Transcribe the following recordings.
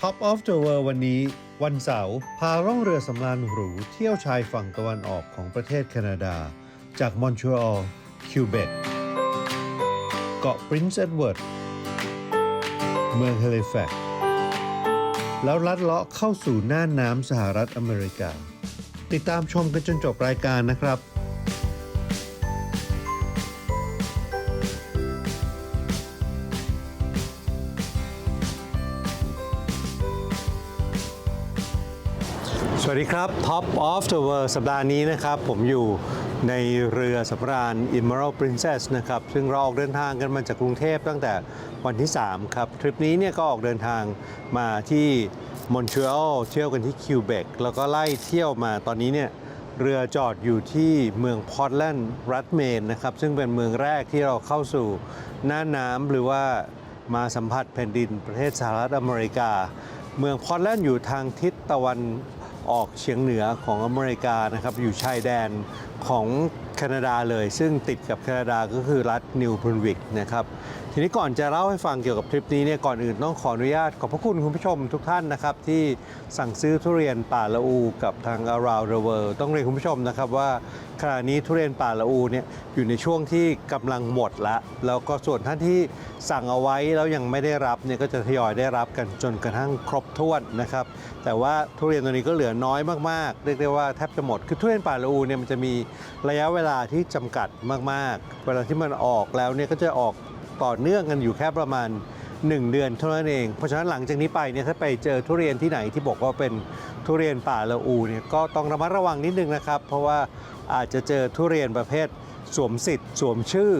Top of the World วันนี้ วันเสาร์พาร่องเรือสำราญหรูเที่ยวชายฝั่งตะวันออกของประเทศแคนาดา จากมอนทรีออลคิวเบกเกาะ Prince Edward เมืองเฮลิแฟกซ์แล้วลัดเลาะเข้าสู่น่านน้ำสหรัฐอเมริกา ติดตามชมกันจนจบรายการนะครับ วัสดีครับ Top of the World สัปดาห์นี้นะครับ ผมอยู่ในเรือสำราญ Emerald Princess นะครับ ซึ่งเราออกเดินทางกันมาจากกรุงเทพตั้งแต่วันที่ 3 ครับ ทริปนี้เนี่ยก็ออกเดินทางมาที่มอนทรีออลเที่ยวกันที่คิวเบกแล้วก็ไล่เที่ยวมาตอนนี้เนี่ยเรือจอดอยู่ที่เมืองพอร์ตแลนด์รัฐเมนนะครับ ซึ่งเป็นเมืองแรกที่เราเข้าสู่หน้าน้ำหรือว่ามาสัมผัสแผ่นดินประเทศสหรัฐอเมริกา เมืองพอร์ตแลนด์อยู่ทางทิศตะวัน ออกเฉียงเหนือของอเมริกานะครับอยู่ชายแดนของแคนาดาเลย ซึ่งติดกับแคนาดาก็คือรัฐนิวบรุนวิกนะครับ ทีนี้ก่อนจะเล่าให้ฟังเกี่ยวกับทริปนี้เนี่ยก่อนอื่นต้องขออนุญาตขอบพระคุณคุณผู้ชมทุกท่านนะครับ ที่สั่งซื้อทุเรียนป่าละอูกับทาง Around the World ต้องเรียนคุณผู้ชมนะครับว่าขณะนี้ทุเรียนป่าละอูเนี่ยอยู่ในช่วงที่กำลังหมดล้วแล้วก็ส่วนท่านที่สั่งเอาไว้แล้วยังไม่ได้รับเนี่ยก็จะทยอยได้รับกันจนกระทั่งครบถ้วนนะครับ แต่ว่าทุเรียนตัวนี้ก็เหลือน้อยมากๆเรียกได้ว่าแทบจะหมดคือทุเรียนป่าละอูเนี่ยมันจะมีระยะเวลาที่จำกัดมาก ๆ เวลาที่มันออกแล้วเนี่ยก็จะออก ต่อเนื่องกันอยู่แค่ประมาณ 1 เดือนเท่านั้นเอง เพราะฉะนั้นหลังจากนี้ไปเนี่ยถ้าไปเจอทุเรียนที่ไหนที่บอกว่าเป็นทุเรียนป่าละอูเนี่ยก็ต้องระมัดระวังนิดนึงนะครับ เพราะว่าอาจจะเจอทุเรียนประเภทสวมสิทธิ์ สวมชื่อ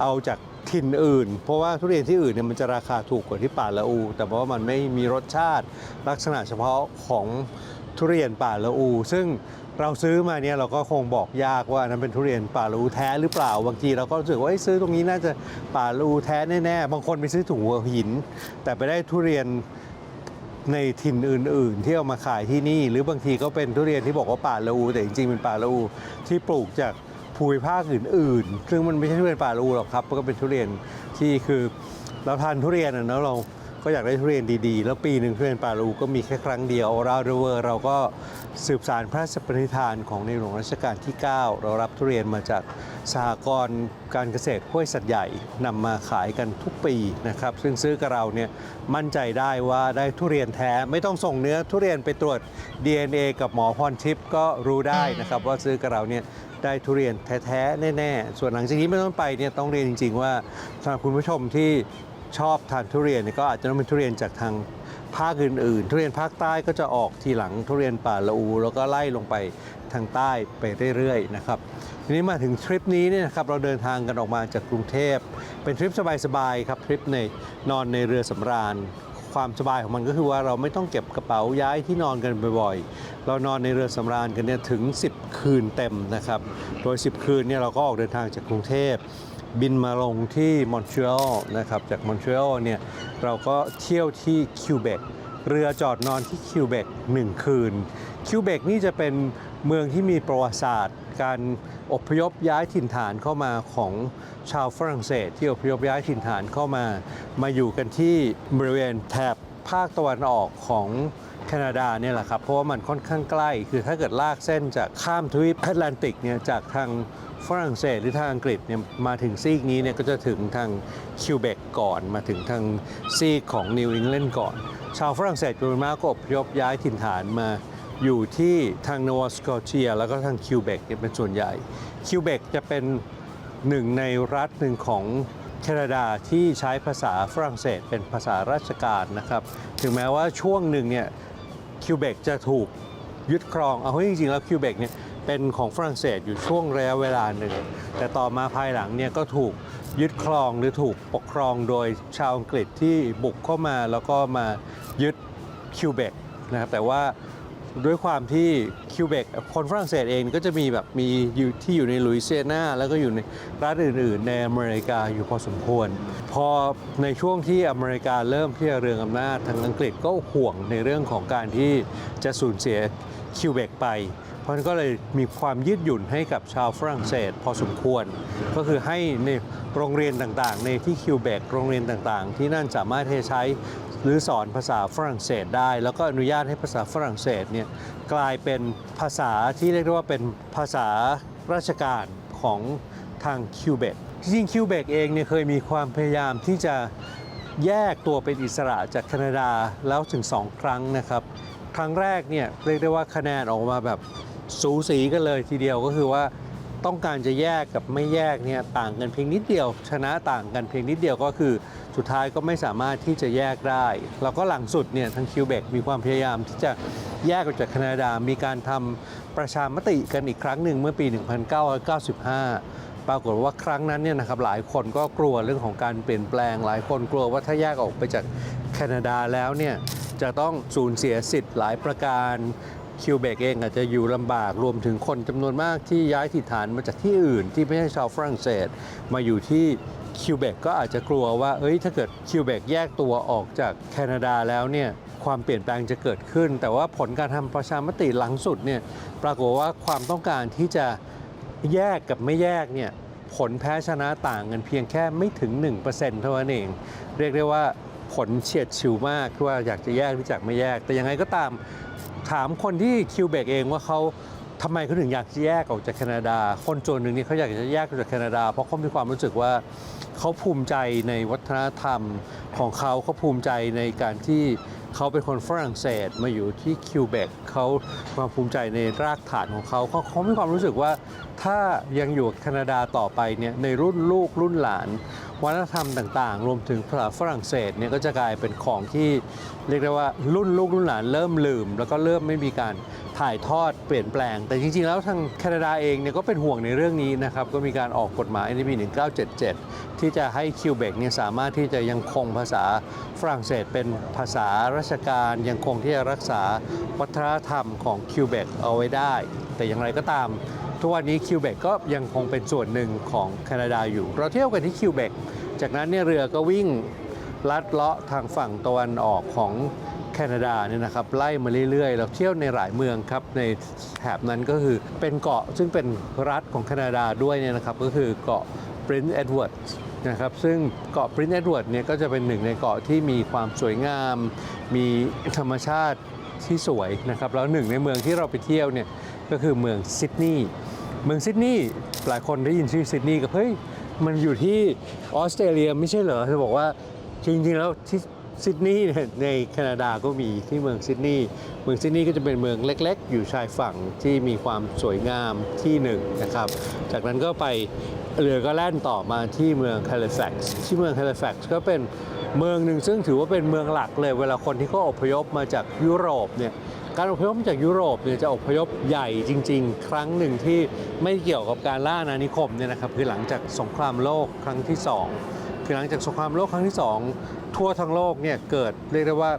เอาจากถิ่นอื่น เพราะว่าทุเรียนที่อื่นเนี่ยมันจะราคาถูกกว่าที่ป่าละอู แต่ว่ามันไม่มีรสชาติลักษณะเฉพาะของทุเรียนป่าละอู ซึ่ง เราซื้อมาเนี่ยเราก็คงบอกยากว่านั้นเป็นทุเรียนป่าลูแท้หรือเปล่าบางทีเราก็รู้สึกว่าเอ้ซื้อตรงนี้น่าจะป่าลูแท้แน่ๆบางคนไปซื้อถุงหัวหิน แต่ไปได้ทุเรียนในถิ่นอื่น ๆ ที่เอามาขายที่นี่ หรือบางทีก็เป็นทุเรียนที่บอกว่าป่าลูแต่จริงๆเป็นป่าลูที่ปลูกจากภูมิภาคอื่น ๆ ซึ่งมันไม่ใช่ทุเรียนป่าลูหรอกครับมันก็เป็นทุเรียนที่คือเราทานทุเรียนอะนะเรา ก็อยากได้ทุเรียนดีๆ แล้วปีหนึ่งทุเรียนป่าลูก็มีแค่ครั้งเดียวเราเดเวอร์เราก็สืบสารพระราชปณิธานของในหลวงรัชกาลที่ 9 เรารับทุเรียนมาจากสหกรณ์การเกษตรห้วยสัตว์ใหญ่นำมาขายกันทุกปีนะครับซึ่งซื้อกับเราเนี่ยมั่นใจได้ว่าได้ทุเรียนแท้ไม่ต้องส่งเนื้อทุเรียนไปตรวจ DNA กับหมอพรทิพย์ก็รู้ได้นะครับว่าซื้อกับเราเนี่ยได้ทุเรียนแท้ๆแน่ๆ ส่วนหลังจากนี้ไม่ต้องไปเนี่ยต้องเรียนจริง ๆ ว่าสำหรับคุณผู้ชมที่ ชอบทานทุเรียนเนี่ยก็อาจจะต้องเป็นทุเรียนจากทางภาคอื่นๆ ทุเรียนภาคใต้ก็จะออกทีหลังทุเรียนป่าละอูแล้วก็ไล่ลงไปทางใต้ไปเรื่อยๆนะครับทีนี้มาถึงทริปนี้เนี่ยนะครับเราเดินทางกันออกมาจากกรุงเทพ เป็นทริปสบายๆครับทริปในนอนในเรือสำราญ ความสบายของมันก็คือว่าเราไม่ต้องเก็บกระเป๋าย้ายที่นอนกันบ่อยๆ เรานอนในเรือสำราญกันเนี่ยถึง 10 คืนเต็มนะครับโดย 10 คืนเนี่ยเราก็ออกเดินทางจากกรุงเทพ บินมาลงที่มอนทรีออลนะครับ จากมอนทรีออลเนี่ยเราก็เที่ยวที่คิวเบกเรือจอดนอนที่คิวเบกหนึ่งคืน คิวเบกนี่จะเป็นเมืองที่มีประวัติศาสตร์ การอพยพย้ายถิ่นฐานเข้ามาของชาวฝรั่งเศส ที่อพยพย้ายถิ่นฐานเข้ามา มาอยู่กันที่บริเวณแถบภาคตะวันออกของแคนาดาเนี่ยแหละครับ เพราะว่ามันค่อนข้างใกล้ คือถ้าเกิดลากเส้นจากข้ามทวีปแอตแลนติกเนี่ยจากทาง ฝรั่งเศสหรือทางอังกฤษเนี่ยมาถึงซีกนี้เนี่ยก็จะถึงทางคิวเบกก่อน มาถึงทางซีกของนิวอิงแลนด์ก่อน ชาวฝรั่งเศสจำนวนมากก็อพยพย้ายถิ่นฐานมาอยู่ที่ทางโนวาสกอเทีย แล้วก็ทางคิวเบกเนี่ยเป็นส่วนใหญ่ คิวเบกจะเป็นหนึ่งในรัฐหนึ่งของแคนาดาที่ใช้ภาษาฝรั่งเศสเป็นภาษาราชการนะครับ ถึงแม้ว่าช่วงหนึ่งเนี่ยคิวเบกจะถูกยึดครอง เอาเข้จริงๆแล้วคิวเบกเนี่ย เป็นของฝรั่งเศสอยู่ช่วงระยะเวลาหนึ่ง แต่ต่อมาภายหลังเนี่ยก็ถูกยึดครองหรือถูกปกครองโดยชาวอังกฤษที่บุกเข้ามาแล้วก็มายึดคิวเบกนะครับแต่ว่าด้วยความที่คิวเบกคนฝรั่งเศสเองก็จะมีแบบมีอยู่ที่อยู่ในลุยเซียนาแล้วก็อยู่ในรัฐอื่นๆ ในอเมริกาอยู่พอสมควร พอในช่วงที่อเมริกาเริ่มที่จะเรืองอำนาจทางอังกฤษก็ห่วงในเรื่องของการที่จะสูญเสียคิวเบกไป เพราะนั้นก็เลยมีความยืดหยุ่นให้กับชาวฝรั่งเศสพอสมควร ก็คือให้ในโรงเรียนต่างๆ ในที่คิวเบกโรงเรียนต่างๆ ที่นั่นสามารถที่จะใช้หรือสอนภาษาฝรั่งเศสได้ แล้วก็อนุญาตให้ภาษาฝรั่งเศสเนี่ยกลายเป็นภาษาที่เรียกได้ว่าเป็นภาษาราชการของทางคิวเบกจริงคิวเบกเองเนี่ยเคยมีความพยายามที่จะแยกตัวเป็นอิสระจากแคนาดาแล้วถึง 2 ครั้งนะครับ ครั้งแรกเนี่ยเรียกได้ว่าคะแนนออกมาแบบ สูสีกันเลยทีเดียวก็คือว่าต้องการจะแยกกับไม่แยกเนี่ยต่างกันเพียงนิดเดียว ชนะต่างกันเพียงนิดเดียวก็คือ สุดท้ายก็ไม่สามารถที่จะแยกได้ แล้วก็หลังสุดเนี่ยทางคิวเบกมีความพยายามที่จะแยกออกจากแคนาดา มีการทำประชามติกันอีกครั้งหนึ่งเมื่อปี 1995 ปรากฏว่าครั้งนั้นเนี่ยนะครับหลายคนก็กลัวเรื่องของการเปลี่ยนแปลง หลายคนกลัวว่าถ้าแยกออกไปจากแคนาดาแล้วเนี่ยจะต้องสูญเสียสิทธิ์หลายประการ คิวเบกเองอาจจะอยู่ลำบากรวมถึงคนจำนวนมากที่ย้ายถิ่นฐานมาจากที่อื่น ที่ไม่ใช่ชาวฝรั่งเศส มาอยู่ที่คิวเบกก็อาจจะกลัวว่าเอ้ยถ้าเกิดคิวเบกแยกตัวออกจากแคนาดาแล้วเนี่ยความเปลี่ยนแปลงจะเกิดขึ้น แต่ว่าผลการทำประชามติหลังสุดเนี่ยปรากฏว่าความต้องการที่จะแยกกับไม่แยกเนี่ยผลแพ้ชนะต่างกันเพียงแค่ไม่ถึง 1%เท่านั้นเอง เรียกได้ว่าผลเฉียดฉิวมากที่ว่าอยากจะแยกหรืออยากไม่แยก แต่ยังไงก็ตาม ถามคนที่คิวเบกเองว่าเขาทำไมเขาถึงอยากจะแยกออกจากแคนาดา คนส่วนหนึ่งนี่เขาอยากจะแยกออกจากแคนาดา เพราะเขามีความรู้สึกว่าเขาภูมิใจในวัฒนธรรมของเขาเขาภูมิใจในการที่เขาเป็นคนฝรั่งเศสมาอยู่ที่คิวเบกเขาความภูมิใจในรากฐานของเขาเขาเขามีความรู้สึกว่าถ้ายังอยู่กับแคนาดาต่อไปเนี่ยในรุ่นลูกรุ่นหลาน วัฒนธรรมต่างๆ รวมถึงภาษาฝรั่งเศสเนี่ยก็จะกลายเป็นของที่เรียกได้ว่ารุ่นลูกรุ่นหลานเริ่มลืม แล้วก็เริ่มไม่มีการถ่ายทอดเปลี่ยนแปลง แต่จริงๆ แล้วทางแคนาดาเองเนี่ยก็เป็นห่วงในเรื่องนี้นะครับ ก็มีการออกกฎหมายในปี 1977 ที่จะให้คิวเบกเนี่ยสามารถที่จะยังคงภาษาฝรั่งเศสเป็นภาษาราชการยังคงที่จะรักษาวัฒนธรรมของคิวเบกเอาไว้ได้ แต่อย่างไรก็ตาม ทุกวันนี้คิวเบกก็ยังคงเป็นส่วนหนึ่งของแคนาดาอยู่ เราเที่ยวกันที่คิวเบกจากนั้นเนี่ยเรือก็วิ่งลัดเลาะทางฝั่งตะวันออกของแคนาดาเนี่ยนะครับไล่มาเรื่อยๆ เราเที่ยวในหลายเมืองครับในแถบนั้นก็คือเป็นเกาะซึ่งเป็นรัฐของแคนาดาด้วยเนี่ยนะครับก็คือเกาะ Prince Edward นะครับซึ่งเกาะ Prince Edward เนี่ยก็จะเป็นหนึ่งในเกาะที่มีความสวยงาม มีธรรมชาติที่สวยนะครับแล้วหนึ่งในเมืองที่เราไปเที่ยวเนี่ยก็คือเมืองซิดนีย์ เมืองซิดนีย์หลายคนได้ยินชื่อซิดนีย์ก็เฮ้ยมันอยู่ที่ออสเตรเลียไม่ใช่เหรอจะบอกว่าจริงๆแล้วที่ซิดนีย์ในแคนาดาก็มีที่เมืองซิดนีย์เมืองซิดนีย์ก็จะเป็นเมืองเล็ก ๆ อยู่ชายฝั่งที่มีความสวยงามที่หนึ่งนะครับ จากนั้นก็ไปเรือก็แล่นต่อมาที่เมือง Halifax ที่เมือง Halifax ก็เป็นเมืองหนึ่งซึ่งถือว่าเป็นเมืองหลักเลย เวลาคนที่เขาอพยพมาจากยุโรปเนี่ย การอพยพมาจากยุโรปเนี่ยจะอพยพใหญ่จริง ๆ ครั้งหนึ่งที่ไม่เกี่ยวกับการล่าอาณานิคมเนี่ยนะครับคือหลังจากสงครามโลกครั้งที่ 2 คือหลังจากสงครามโลกครั้งที่ 2 ทั่วทั้งโลกเนี่ยเกิดเรียกได้ว่า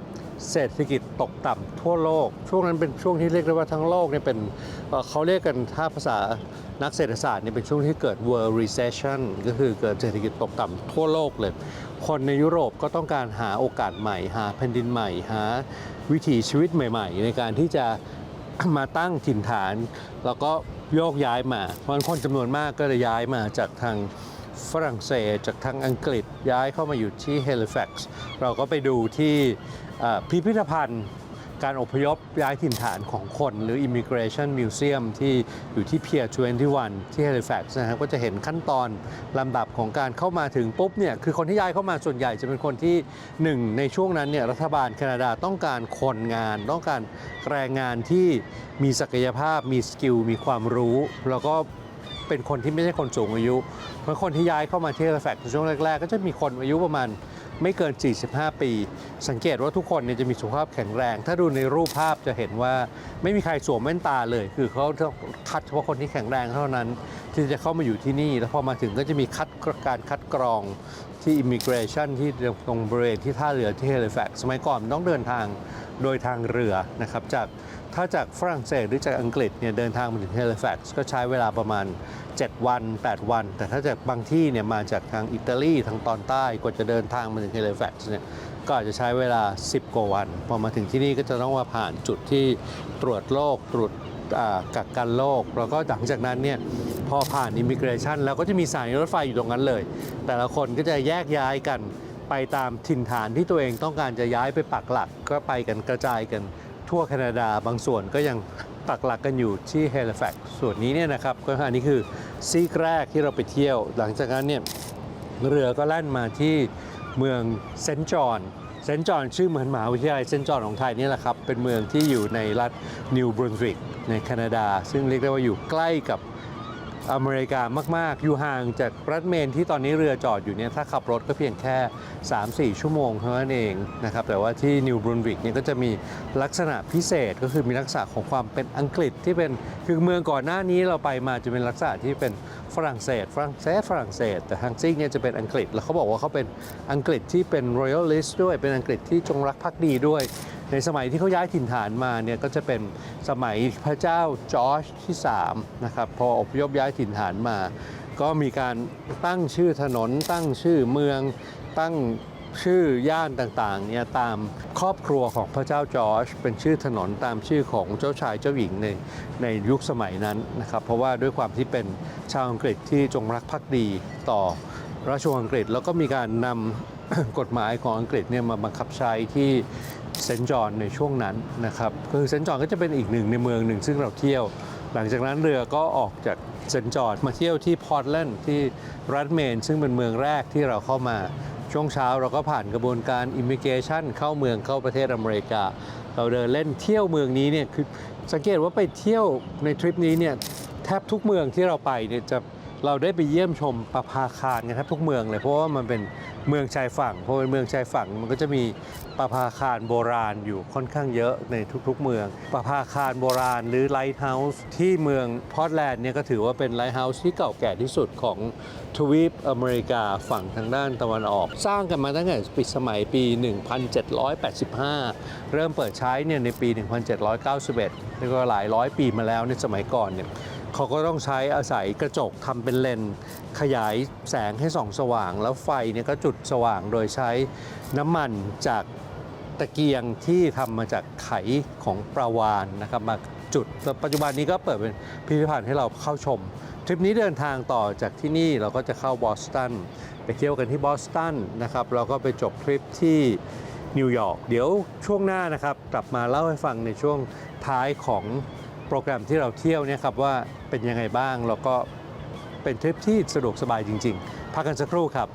เศรษฐกิจตกต่ำทั่วโลก ช่วงนั้นเป็นช่วงที่เรียกได้ว่าทั้งโลกเนี่ยเป็นเอ่อเขาเรียกกันถ้าภาษานักเศรษฐศาสตร์เนี่ยเป็นช่วงที่เกิด world recession ก็คือเกิดเศรษฐกิจตกต่ำทั่วโลกเลย คนในยุโรปก็ต้องการหาโอกาสใหม่ หาแผ่นดินใหม่หา วิถีชีวิตใหม่ ๆ ในการที่จะมาตั้งถิ่นฐาน แล้วก็โยกย้ายมาเพราะคนจำนวนมากก็เลยย้ายมาจากทางฝรั่งเศสจากทางอังกฤษย้ายเข้ามาอยู่ที่เฮลิแฟกซ์เราก็ไปดูที่พิพิธภัณฑ์ การอพยพย้ายถิ่นฐานของคนหรือ Immigration Museum ที่อยู่ที่เพียร์21 ที่ Halifax นะครับก็จะเห็นขั้นตอนลำดับของการเข้ามาถึงปุ๊บเนี่ยคือคนที่ย้ายเข้ามาส่วนใหญ่จะเป็นคนที่หนึ่งในช่วงนั้นเนี่ยรัฐบาลแคนาดาต้องการคนงาน ต้องการแรงงานที่มีศักยภาพมีสกิลมีความรู้ แล้วก็เป็นคนที่ไม่ใช่คนสูงอายุเพราะคนที่ย้ายเข้ามาที่ Halifax ในช่วงแรก ๆ ก็จะมีคนอายุประมาณ ไม่เกิน 45 ปี สังเกตว่าทุกคนเนี่ยจะมีสุขภาพแข็งแรง ถ้าดูในรูปภาพจะเห็นว่าไม่มีใครสวมแว่นตาเลย คือเขาต้องคัดเฉพาะคนที่แข็งแรงเท่านั้น ที่จะเข้ามาอยู่ที่นี่ แล้วพอมาถึงก็จะมีคัดการคัดกรองที่ immigration ที่ตรงบริเวณที่ท่าเรือที่ Halifax สมัยก่อนต้องเดินทางโดยทางเรือนะครับจาก ถ้าจากฝรั่งเศสหรือจากอังกฤษเนี่ยเดินทางมาถึง Halifax ก็ใช้เวลาประมาณ 7 วัน 8 วัน แต่ถ้าจากบางที่เนี่ยมาจากทางอิตาลีทางตอนใต้กว่าจะเดินทางมาถึงเฮลิแฟกซ์เนี่ยก็อาจจะใช้เวลา 10 กว่าวัน พอมาถึงที่นี่ก็จะต้องมาผ่านจุดที่ตรวจโรคตรวจกักกันโรคแล้วก็หลังจากนั้นเนี่ยพอผ่านอิมิเกรชันแล้วก็จะมีสายรถไฟอยู่ตรงนั้นเลย แต่ละคนก็จะแยกย้ายกันไปตามถิ่นฐานที่ตัวเองต้องการจะย้ายไปปักหลักก็ไปกันกระจายกัน ทั่วแคนาดาบางส่วนก็ยังปักหลักกันอยู่ที่เฮลิแฟกส่วนนี้เนี่ยนะครับก็อันนี้คือซีกแรกที่เราไปเที่ยว หลังจากนั้นเนี่ยเรือก็แล่นมาที่เมืองเซนจอนเซนจอนชื่อเหมือนมหาวิทยาลัยเซนจอนของไทยนี่แหละครับ เป็นเมืองที่อยู่ในรัฐนิวบรุนสวิกในแคนาดา ซึ่งเรียกได้ว่าอยู่ใกล้กับ อเมริกามาก ๆ อยู่ห่างจากรัฐเมนที่ตอนนี้เรือจอดอยู่เนี่ยถ้าขับรถก็เพียงแค่ 3-4 ชั่วโมงเท่านั้นเองนะครับแต่ว่าที่นิวบรุนวิกเนี่ยก็จะมีลักษณะพิเศษก็คือมีลักษณะของความเป็นอังกฤษที่เป็นคือเมืองก่อนหน้านี้เราไปมาจะเป็นลักษณะที่เป็นฝรั่งเศสฝรั่งเศสฝรั่งเศส แต่ทางซิกเนี่ยจะเป็นอังกฤษ แล้วเขาบอกว่าเขาเป็นอังกฤษที่เป็น royalist ด้วยเป็นอังกฤษที่จงรักภักดีด้วย ในสมัยที่เขาย้ายถิ่นฐานมาเนี่ยก็จะเป็นสมัยพระเจ้าจอร์จที่3นะครับพออพยพย้ายถิ่นฐานมา ก็มีการตั้งชื่อถนน ตั้งชื่อเมืองตั้งชื่อย่านต่างๆเนี่ยตามครอบครัวของพระเจ้าจอร์จเป็นชื่อถนนตามชื่อของเจ้าชายเจ้าหญิงในในยุคสมัยนั้นนะครับ เพราะว่าด้วยความที่เป็นชาวอังกฤษที่จงรักภักดีต่อราชวงศ์อังกฤษ แล้วก็มีการนำกฎหมายของอังกฤษเนี่ยมาบังคับใช้ที่ เซนจอห์นในช่วงนั้นนะครับคือเซนจอห์นก็จะเป็นอีกหนึ่งในเมืองหนึ่งซึ่งเราเที่ยว หลังจากนั้นเรือก็ออกจากเซนจอห์นมาเที่ยวที่พอร์ตแลนด์ที่รัฐเมน ซึ่งเป็นเมืองแรกที่เราเข้ามาช่วงเช้าเราก็ผ่านกระบวนการอิมิเกชันเข้าเมืองเข้าประเทศอเมริกา เราเดินเล่นเที่ยวเมืองนี้เนี่ยคือสังเกตว่าไปเที่ยวในทริปนี้เนี่ยแทบทุกเมืองที่เราไปเนี่ยจะ เราได้ไปเยี่ยมชมประภาคารกันแทบทุกเมืองเลยเพราะว่ามันเป็นเมืองชายฝั่งพอเป็นเมืองชายฝั่งมันก็จะมีประภาคารโบราณอยู่ค่อนข้างเยอะในทุกๆเมือง ประภาคารโบราณหรือไลท์เฮาส์ที่เมืองพอร์ตแลนด์เนี่ยก็ถือว่าเป็นไลท์เฮาส์ที่เก่าแก่ที่สุดของทวีปอเมริกาฝั่งทางด้านตะวันออก สร้างกันมาตั้งแต่ปีสมัยปี 1785 เริ่มเปิดใช้เนี่ยในปี 1791นี่ก็หลายร้อยปีมาแล้วในสมัยก่อนเนี่ย เขาก็ต้องใช้อาศัยกระจกทำเป็นเลนขยายแสงให้ส่องสว่าง แล้วไฟเนี่ยก็จุดสว่างโดยใช้น้ำมันจากตะเกียงที่ทำมาจากไขของปลาวานนะครับมาจุดแล้วปัจจุบันนี้ก็เปิดเป็นพิพิธภัณฑ์ให้เราเข้าชม ทริปนี้เดินทางต่อจากที่นี่เราก็จะเข้าบอสตันไปเที่ยวกันที่บอสตันนะครับเราก็ไปจบทริปที่นิวยอร์กเดี๋ยวช่วงหน้านะครับ กลับมาเล่าให้ฟังในช่วงท้ายของ รแกรมที่เราเที่ยวเนี่ยครับว่าเป็นยังไงบ้าง แล้วก็เป็นทริปที่สะดวกสบายจริง ๆ พักกันสักครู่ครับ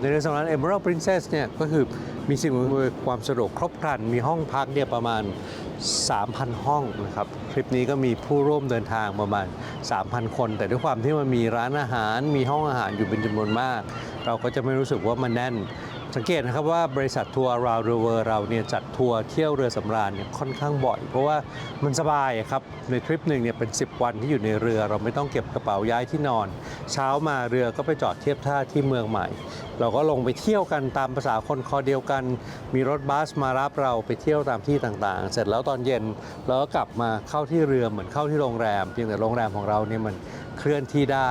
ในเรือสำราญ Emerald Princess เนี่ยก็คือมีสิ่งอำนวยความสะดวกครบครัน มีห้องพักเนี่ยประมาณ 3,000 ห้องนะครับทริปนี้ก็มีผู้ร่วมเดินทางประมาณ 3,000 คน แต่ด้วยความที่มันมีร้านอาหาร มีห้องอาหารอยู่เป็นจำนวนมาก เราก็จะไม่รู้สึกว่ามันแน่น สังเกตนะครับว่าบริษัททัวร์ Around the World เราเนี่ยจัดทัวร์เที่ยวเรือสำราญเนี่ยค่อนข้างบ่อย เพราะว่ามันสบายครับในทริปหนึ่งเนี่ยเป็น 10 วันที่อยู่ในเรือ เราไม่ต้องเก็บกระเป๋าย้ายที่นอน เช้ามาเรือก็ไปจอดเทียบท่าที่เมืองใหม่ เราก็ลงไปเที่ยวกันตามภาษาคนคอเดียวกัน มีรถบัสมารับเราไปเที่ยวตามที่ต่างๆ เสร็จแล้วตอนเย็นเราก็กลับมาเข้าที่เรือเหมือนเข้าที่โรงแรม เพียงแต่โรงแรมของเราเนี่ยมันเคลื่อนที่ได้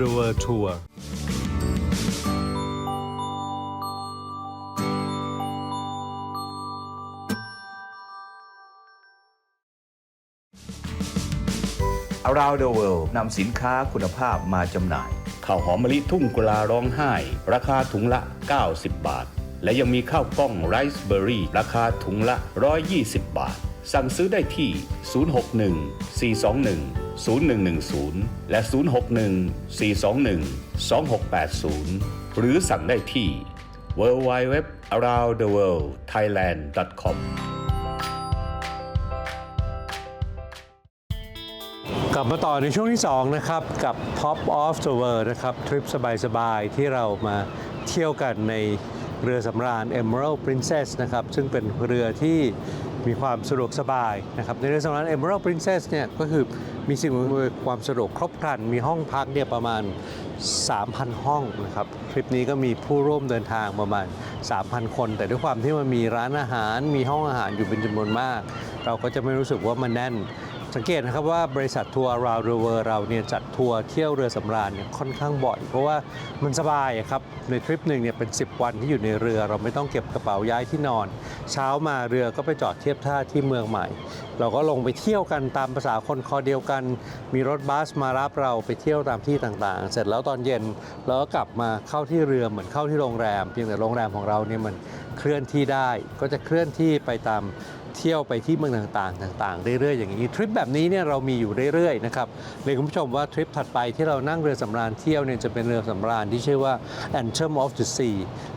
the world tour อารา the World นำสินค้าคุณภาพมาจำหน่าย ข้าวหอมมะลิทุ่งกุลาร้องไห้ ราคาถุงละ 90 บาท และยังมีข้าวกล้องไรซ์เบอร์รี่ ราคาถุงละ 120 บาท สั่งซื้อได้ที่ 061 421 0110 และ 061 421 2680 หรือสั่งได้ที่ www aroundtheworldthailand.com กลับมาต่อในช่วงที่ 2 นะครับ กับ Top of the World นะครับ ทริปสบาย ๆ ที่เรามาเที่ยวกันในเรือสำราญ Emerald Princess นะครับ ซึ่งเป็นเรือที่ มีความสะดวกสบายนะครับในเรื่องสำราญ Emerald Princess เนี่ยก็คือมีสิ่งอำนวยความสะดวกครบครัน มีห้องพักเนี่ยประมาณ 3,000 ห้องนะครับทริปนี้ก็มีผู้ร่วมเดินทางประมาณ 3,000 คน แต่ด้วยความที่มันมีร้านอาหาร มีห้องอาหารอยู่เป็นจำนวนมาก เราก็จะไม่รู้สึกว่ามันแน่น สังเกตนะครับว่าบริษัททัวร์ Around the World เราเนี่ยจัดทัวร์เที่ยวเรือสำราญเนี่ยค่อนข้างบ่อย เพราะว่ามันสบายครับในทริปหนึ่งเนี่ยเป็น 10 วันที่อยู่ในเรือ เราไม่ต้องเก็บกระเป๋าย้ายที่นอน เช้ามาเรือก็ไปจอดเทียบท่าที่เมืองใหม่ เราก็ลงไปเที่ยวกันตามภาษาคนคอเดียวกัน มีรถบัสมารับเราไปเที่ยวตามที่ต่างๆ เสร็จแล้วตอนเย็นเราก็กลับมาเข้าที่เรือเหมือนเข้าที่โรงแรม เพียงแต่โรงแรมของเราเนี่ยมันเคลื่อนที่ได้ก็จะเคลื่อนที่ไปตาม เที่ยวไปที่เมืองต่างๆต่างๆเรื่อยๆอย่างนี้ทริปแบบนี้เนี่ยเรามีอยู่เรื่อยๆนะครับเลยคุณผู้ชมว่าทริปถัดไปที่เรานั่งเรือสำราญเที่ยวเนี่ยจะเป็นเรือสำราญที่ชื่อว่า Anthem of the Sea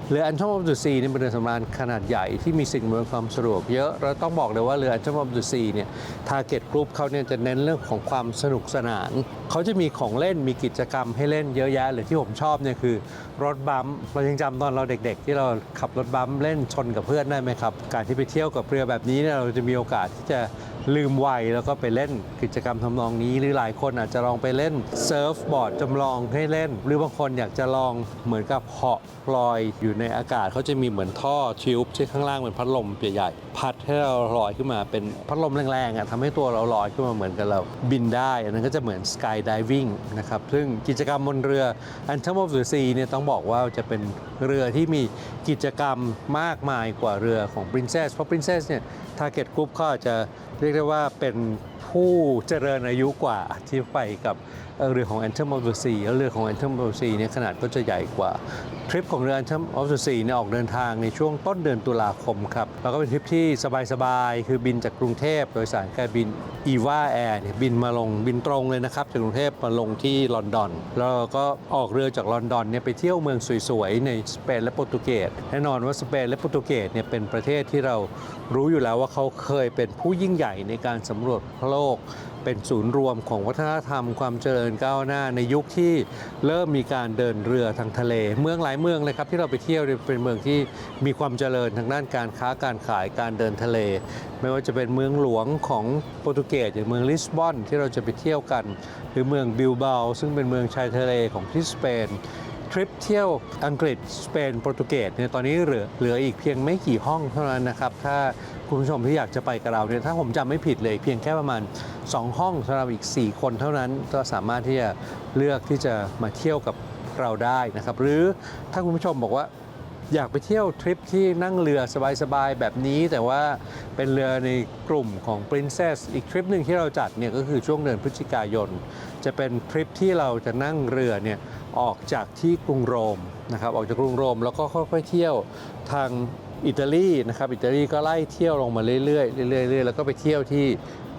เรือ Anthem of the Sea เนี่ยเป็นเรือสำราญขนาดใหญ่ที่มีสิ่งอำนวยความสะดวกเยอะเราต้องบอกเลยว่าเรือ Anthem of the Sea เนี่ย Target Group เขาเนี่ยจะเน้นเรื่องของความสนุกสนาน เขาจะมีของเล่นมีกิจกรรมให้เล่นเยอะแยะเลยที่ผมชอบเนี่ยคือรถบัมป์เรายังจำตอนเราเด็ก ๆ ที่เราขับรถบัมป์เล่นชนกับเพื่อนได้ไหมครับการที่ไปเที่ยวกับเรือแบบนี้เนี่ยเราจะมีโอกาสที่จะลืมวัยแล้วก็ไปเล่นกิจกรรมทำนองนี้ หรือหลายคนอาจจะลองไปเล่นเซิร์ฟบอร์ดจำลองให้เล่น หรือบางคนอยากจะลองเหมือนกับเหาะลอยอยู่ในอากาศเขาจะมีเหมือนท่อทิวบที่ข้างล่างเป็นพัดลมใหญ่ๆพัดให้เราลอยขึ้นมาเป็นพัดลมแรงๆอะทำให้ตัวเราลอยขึ้นมาเหมือนกับเราบินได้ อันนั้นก็จะเหมือนสกายดิวิ่งนะครับซึ่งกิจกรรมบนเรือ Anthem of the Sea เนี่ยต้องบอกว่าจะเป็นเรือที่มีกิจกรรมมากมายกว่าเรือของ Princess เพราะ Princess เนี่ย Target Group ก็จจะเรียกได้ว่าเป็นผู้เจริญอายุกว่าที่ไปกับ เอ่อเรือของ Anthem of the Sea แล้วเรือของ Anthem of the Sea เนี่ยขนาดก็จะใหญ่กว่า ทริปของเรือ Anthem of the Sea เนี่ยออกเดินทางในช่วงต้นเดือนตุลาคมครับ แล้วก็เป็นทริปที่สบายๆ คือบินจากกรุงเทพโดยสารการบิน EVA Air เนี่ยบินมาลงบินตรงเลยนะครับ จากกรุงเทพมาลงที่ลอนดอน แล้วก็ออกเรือจากลอนดอนเนี่ยไปเที่ยวเมืองสวยๆ ในสเปนและโปรตุเกสแน่นอนว่าสเปนและโปรตุเกสเนี่ยเป็นประเทศที่เรารู้อยู่แล้วว่าเขาเคยเป็นผู้ยิ่งใหญ่ในการสำรวจโลก เป็นศูนย์รวมของวัฒนธรรมความเจริญก้าวหน้าในยุคที่เริ่มมีการเดินเรือทางทะเล เมืองหลายเมืองเลยครับที่เราไปเที่ยวเนี่ยเป็นเมืองที่มีความเจริญทางด้านการค้าการขายการเดินทะเล ไม่ว่าจะเป็นเมืองหลวงของโปรตุเกสอย่างเมืองลิสบอนที่เราจะไปเที่ยวกัน หรือเมืองบิลเบาซึ่งเป็นเมืองชายทะเลของที่สเปน ทริปเที่ยวอังกฤษ สเปน โปรตุเกสเนี่ยตอนนี้เหลือเหลืออีกเพียงไม่กี่ห้องเท่านั้นนะครับ ถ้าคุณผู้ชมที่อยากจะไปกับเราเนี่ยถ้าผมจำไม่ผิดเลยเพียงแค่ประมาณ 2 ห้องสำหรับอีก 4 คนเท่านั้นก็สามารถที่จะเลือกที่จะมาเที่ยวกับเราได้นะครับ หรือถ้าคุณผู้ชมบอกว่าอยากไปเที่ยวทริปที่นั่งเรือสบายๆ แบบนี้ แต่ว่าเป็นเรือในกลุ่มของ Princess อีกทริปหนึ่งที่เราจัดเนี่ยก็คือช่วงเดือนพฤศจิกายน จะเป็นทริปที่เราจะนั่งเรือเนี่ยออกจากที่กรุงโรมนะครับออกจากกรุงโรมแล้วก็ค่อยๆเที่ยวทางอิตาลีนะครับอิตาลีก็ไล่เที่ยวลงมาเรื่อยๆเรื่อยๆแล้วก็ไปเที่ยวที่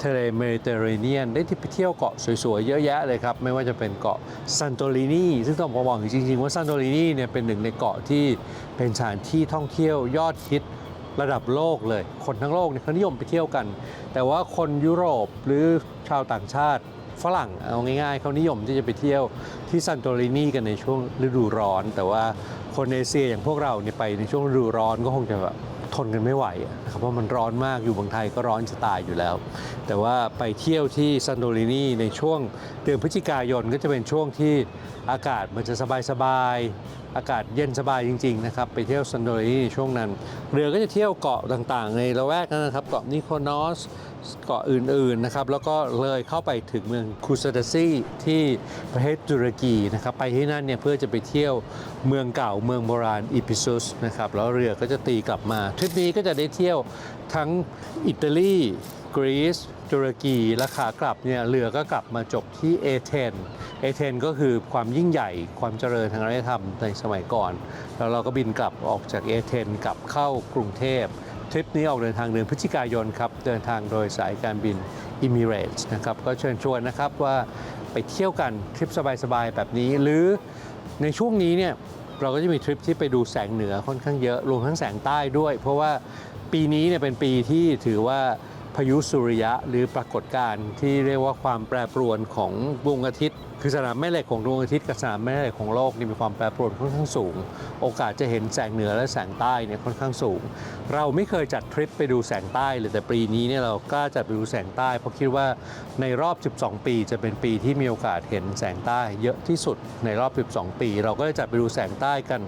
ทะเลเมดิเตอร์เรเนียนได้ที่ไปเที่ยวเกาะสวยๆ เยอะแยะเลยครับ ไม่ว่าจะเป็นเกาะซันโตรินีซึ่งต้องบอกจริงๆ ว่าซันโตรินีเนี่ยเป็นหนึ่งในเกาะที่เป็นสถานที่ท่องเที่ยวยอดฮิตระดับโลกเลย คนทั้งโลกเนี่ยเขานิยมไปเที่ยวกัน แต่ว่าคนยุโรปหรือชาวต่างชาติ ฝรั่งเอาง่ายๆ เขานิยมที่จะไปเที่ยวที่ซันโตรินีกันในช่วงฤดูร้อน แต่ว่าคนเอเชียอย่างพวกเราเนี่ยไปในช่วงฤดูร้อนก็คงจะแบบทนกันไม่ไหวนะครับเพราะมันร้อนมากอยู่บางไทยก็ร้อนจะตายอยู่แล้ว แต่ว่าไปเที่ยวที่ซันโตรินีในช่วงเดือนพฤศจิกายนก็จะเป็นช่วงที่อากาศมันจะสบายๆ อากาศเย็นสบายจริงๆนะครับไปเที่ยวซันโดรินีในช่วงนั้น เรือก็จะเที่ยวเกาะต่างๆ ในละแวกนั้นนะครับเกาะนิโคนอสเกาะอื่นๆนะครับแล้วก็เลยเข้าไปถึงเมืองคูซาดาซีที่ประเทศตุรกีนะครับไปที่นั่นเนี่ยเพื่อจะไปเที่ยวเมืองเก่าเมืองโบราณอีพิซุสนะครับแล้วเรือก็จะตีกลับมาทริปนี้ก็จะได้เที่ยวทั้งอิตาลี กรีซตุรกีและขากลับเนี่ยเรือก็กลับมาจบที่เอเธนเอเธนก็คือความยิ่งใหญ่ความเจริญทางอารยธรรมในสมัยก่อน แล้วเราก็บินกลับออกจากเอเธนกลับเข้ากรุงเทพทริปนี้ออกเดินทางเดือนพฤศจิกายนครับ เดินทางโดยสายการบิน Emirates นะครับ ก็เชิญชวนนะครับว่าไปเที่ยวกันทริปสบายๆ แบบนี้ หรือในช่วงนี้เนี่ยเราก็จะมีทริปที่ไปดูแสงเหนือค่อนข้างเยอะ รวมทั้งแสงใต้ด้วย เพราะว่าปีนี้เนี่ยเป็นปีที่ถือว่า พายุสุริยะหรือปรากฏการณ์ที่เรียกว่าความแปรปรวนของดวงอาทิตย์ คือสนามแม่เหล็กของดวงอาทิตย์กับสนามแม่เหล็กของโลกนี่มีความแปรปรวนค่อนข้างสูง โอกาสจะเห็นแสงเหนือและแสงใต้เนี่ยค่อนข้างสูง เราไม่เคยจัดทริปไปดูแสงใต้เลยแต่ปีนี้เนี่ยเรากล้าจัดไปดูแสงใต้ เพราะคิดว่าในรอบ 12 ปีจะเป็นปีที่มีโอกาสเห็นแสงใต้เยอะที่สุดในรอบ 12 ปี เราก็จะจัดไปดูแสงใต้กัน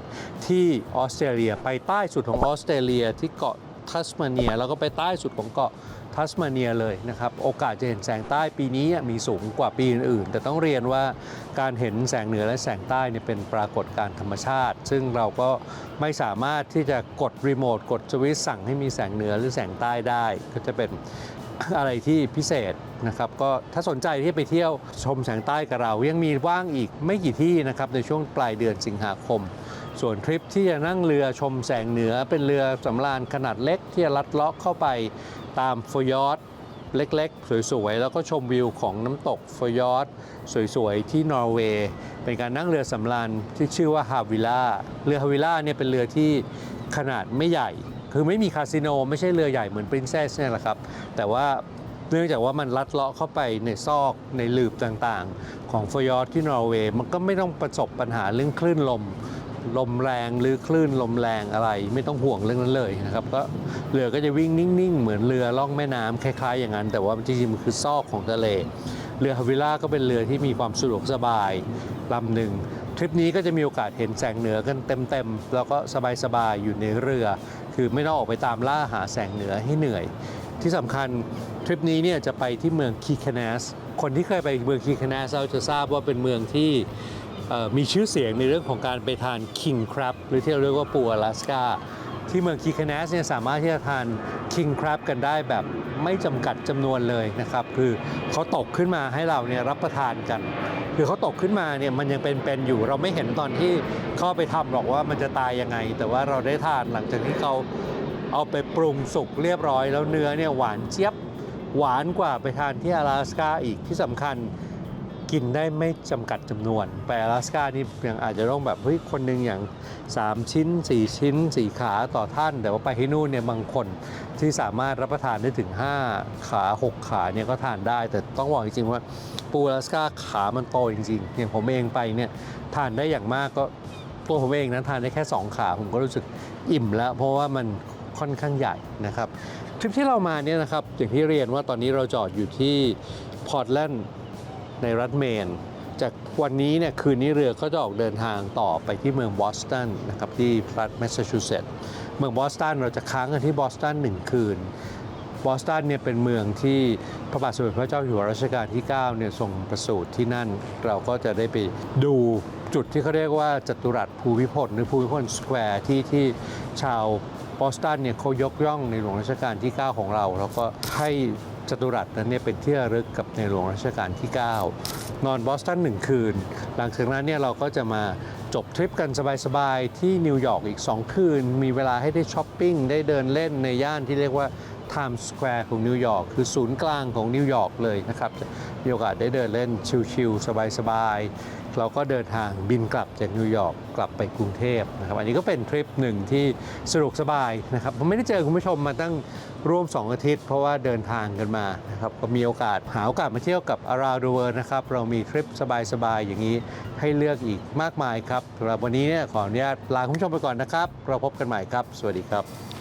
ที่ออสเตรเลียไปใต้สุดของออสเตรเลียที่เกาะทัสมาเนียแล้วก็ไปใต้สุดของเกาะ ทัสมาเนียเลยนะครับ โอกาสจะเห็นแสงใต้ปีนี้มีสูงกว่าปีอื่นๆแต่ต้องเรียนว่าการเห็นแสงเหนือและแสงใต้เนี่ยเป็นปรากฏการธรรมชาติ ซึ่งเราก็ไม่สามารถที่จะกดรีโมทกดสวิตช์สั่งให้มีแสงเหนือหรือแสงใต้ได้ ก็จะเป็นอะไรที่พิเศษนะครับก็ถ้าสนใจที่ไปเที่ยวชมแสงใต้กับเรา ยังมีว่างอีกไม่กี่ที่นะครับในช่วงปลายเดือนสิงหาคม ส่วนทริปที่จะนั่งเรือชมแสงเหนือเป็นเรือสำราญขนาดเล็กที่จะลัดเลาะเข้าไปตามฟยอร์ดเล็กๆ สวยๆ แล้วก็ชมวิวของน้ำตกฟยอร์ดสวยๆ ที่นอร์เวย์เป็นการนั่งเรือสำราญที่ชื่อว่าฮาวิล่าเรือฮาวิล่าเนี่ยเป็นเรือที่ขนาดไม่ใหญ่ คือไม่มีคาสิโนไม่ใช่เรือใหญ่เหมือนปรินเซสเนี่ยแหละครับ แต่ว่าเนื่องจากว่ามันลัดเลาะเข้าไปในซอกในหลืบต่างๆ ของฟยอร์ดที่นอร์เวย์มันก็ไม่ต้องประสบปัญหาเรื่องคลื่นลม ลมแรงหรือคลื่นลมแรงอะไร ไม่ต้องห่วงเรื่องนั้นเลยนะครับก็เรือก็จะวิ่งนิ่งๆ เหมือนเรือล่องแม่น้ำคล้ายๆ อย่างนั้น แต่ว่าจริงๆมันคือซอกของทะเล เรือฮาวิล่าก็เป็นเรือที่มีความสะดวกสบายลำหนึ่งทริปนี้ก็จะมีโอกาสเห็นแสงเหนือกันเต็มๆ แล้วก็สบายๆ อยู่ในเรือ คือไม่ต้องออกไปตามล่าหาแสงเหนือให้เหนื่อย ที่สำคัญทริปนี้เนี่ยจะไปที่เมืองคีแคเนสคนที่เคยไปเมืองคีแคเนสเราจะทราบว่าเป็นเมืองที่ มีชื่อเสียงในเรื่องของการไปทาน king crab หรือที่เราเรียกว่าปูอลาสกาที่เมืองคีคเนสเนี่ยสามารถที่จะทาน king crab กันได้แบบไม่จำกัดจำนวนเลยนะครับคือเขาตกขึ้นมาให้เราเนี่ยรับประทานกัน คือเขาตกขึ้นมาเนี่ยมันยังเป็นๆอยู่ เราไม่เห็นตอนที่เข้าไปทำหรอกว่ามันจะตายยังไง แต่ว่าเราได้ทานหลังจากที่เขาเอาไปปรุงสุกเรียบร้อย แล้วเนื้อเนี่ยหวานเจี๊ยบหวานกว่าไปทานที่อลาสกาอีกที่สำคัญ กินได้ไม่จำกัดจำนวน ไปอลาสกานี่ยังอาจจะต้องแบบเฮ้ยคนหนึ่งอย่าง 3 ชิ้น 4 ชิ้น 4 ขาต่อท่าน แต่ว่าไปที่นู่นเนี่ยบางคนที่สามารถรับประทานได้ถึง 5 ขา 6 ขาเนี่ยก็ทานได้ แต่ต้องบอกจริงๆว่าปูอลาสกาขามันโตจริงๆอย่างผมเองไปเนี่ยทานได้อย่างมากก็ตัวผมเองนะทานได้แค่ 2 ขาผมก็รู้สึกอิ่มแล้ว เพราะว่ามันค่อนข้างใหญ่นะครับทริปที่เรามาเนี่ยนะครับอย่างที่เรียนว่าตอนนี้เราจอดอยู่ที่พอร์ตแลนด์ ในรัฐเมน จากวันนี้เนี่ยคืนนี้เรือก็จะออกเดินทางต่อไปที่เมืองบอสตันนะครับที่รัฐแมสซาชูเซตส์เมืองบอสตันเราจะค้างกันที่บอสตันหนึ่งคืนบอสตันเนี่ยเป็นเมืองที่พระบาทสมเด็จพระเจ้าอยู่หัวรัชกาลที่9เนี่ยทรงประสูติที่นั่น เราก็จะได้ไปดูจุดที่เขาเรียกว่าจัตุรัสภูมิพลหรือภูมิพลสแควร์ที่ที่ชาวบอสตันเนี่ยเขายกย่องในหลวงรัชกาลที่ 9 ของเรา แล้วก็ให้ จตุรัสนั้นเนี่ยเป็นที่ระลึกกับในหลวงรัชกาลที่ 9 นอนบอสตันหนึ่งคืน หลังจากนั้นเนี่ยเราก็จะมาจบทริปกันสบายๆ ที่นิวยอร์กอีก 2 คืน มีเวลาให้ได้ช้อปปิ้ง ได้เดินเล่นในย่านที่เรียกว่า Times Square ของนิวยอร์กคือศูนย์กลางของนิวยอร์กเลยนะครับมีโอกาสได้เดินเล่นชิลๆสบายๆ เราก็เดินทางบินกลับจากนิวยอร์กกลับไปกรุงเทพนะครับ อันนี้ก็เป็นทริปหนึ่งที่สะดวกสบายนะครับผมไม่ได้เจอคุณผู้ชมมาตั้งร่วม 2 อาทิตย์ เพราะว่าเดินทางกันมานะครับก็มีโอกาสหาโอกาสมาเที่ยวกับ Around the World นะครับ เรามีทริปสบายๆอย่างนี้ให้เลือกอีกมากมายครับสำหรับวันนี้เนี่ยขออนุญาตลาคุณผู้ชมไปก่อนนะครับ เราพบกันใหม่ครับ สวัสดีครับ